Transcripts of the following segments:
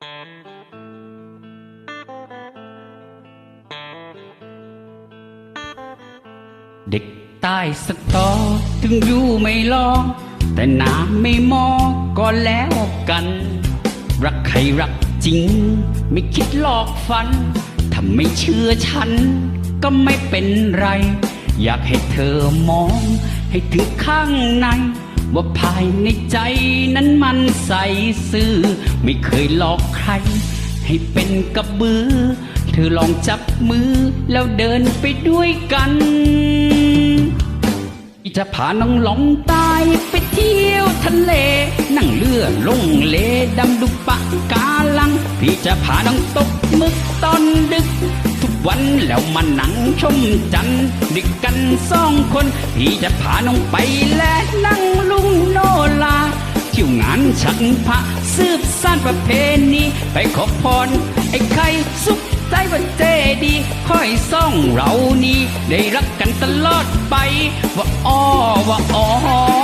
เด็กใต้สตอ ถึงอยู่ไม่รอแต่น้ำไม่มอก็แล้วกัน รักใครรักจริง ไม่คิดหลอกฝัน ถ้าไม่เชื่อฉัน ก็ไม่เป็นไร อยากให้เธอมอง ให้ถึงข้างใน ว่าภายในใจนั้นมันใสซื่อ ไม่เคยหลอกใคร ให้เป็นกระบือ เธอลองจับมือแล้วเดินไปด้วยกันจะพาน้องหลงตายไปเที่ยวทะเล นั่งเรือลงเลดำดูปะกาลัง พี่จะพาน้องตกมึกตอนดึกทุก วันแล้วมาหนังชมจันดึกกันสองคน พี่จะพาน้องไปและนั่งลุงโนลาเที่ยวงานฉันพระสืบสานประเพณีไปขอพรไอ้ไข่สุขใจว่าเจดีค่อยซ่องเรานี้ ได้รักกันตลอดไป ว่าอ้อว่าอ้อ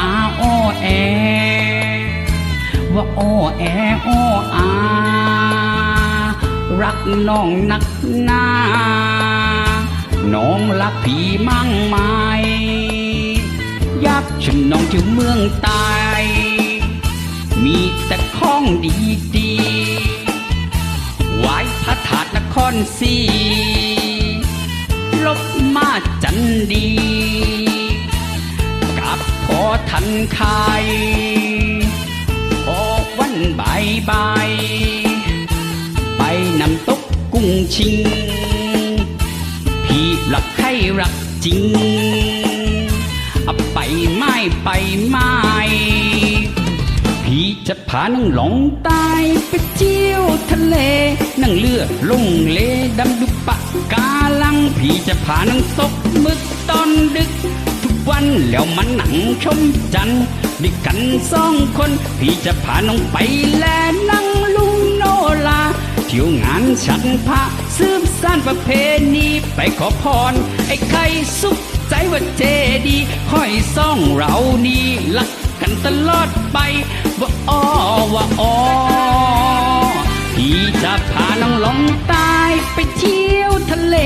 อาโอแอว่าโอแอโออารักน้องนักหนาน้องรักพี่มั่งไหมอยากชมน้องที่เมืองตายมีแต่ของดีดีไหว้พระธาตุนครศรีลบมาจันดี ทันใคายออกวันบายบายไปนำตกกุ้งชิง พี่รักใครรักจริงอไปไม่ไปไม่พี่จะพาน้องหลงใตายไปเที่ยวทะเลนั่งเรือลงเลดำดูปะกาลัง พี่จะพาน้องตกมึกตอนดึก วันแล้วมันหนังชมจันทร์ด้วยกันสองคนพี่จะพาน้องไปแลนั่งลุงโนลาเที่ยวงานฉันพระสืบสานประเพณีไปขอพร ไอ้ไข่สุขใจว่าเจดีค่อยซ่องเรานี่รักกันตลอดไปว่าอ้อว่าอ้อพี่จะพาน้องหลงใตายไปเที่ยวทะเล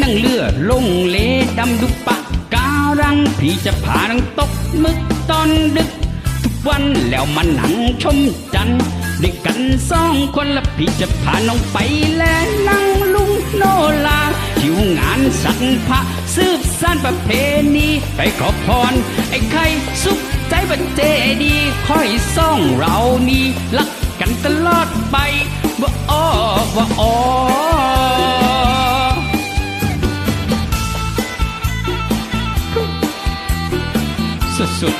นั่งเรือลงเลดำดูปะกา รังพี่จะพาน้องตกมึกตอนดึก ทุกวันแล้วมาหนังชมจันด้วยกันสองคนและพี่จะพาน้องไปแลนั่งลุงโนลาทิวงานสันพระสืบสานประเพณีไปขอพร ไอ้ไข่สุขใจบัดเจดีค่อยซ่องเรานี่รักกันตลอดไปว่าอ้อว่าอ้อ สุด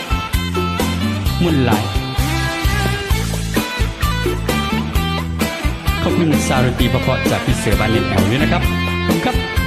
ๆมุนไหลขอบคุณสารตีประเพาะจากพี่เสือบานเล่นแอลด้วยนะครับขอบคุณครับ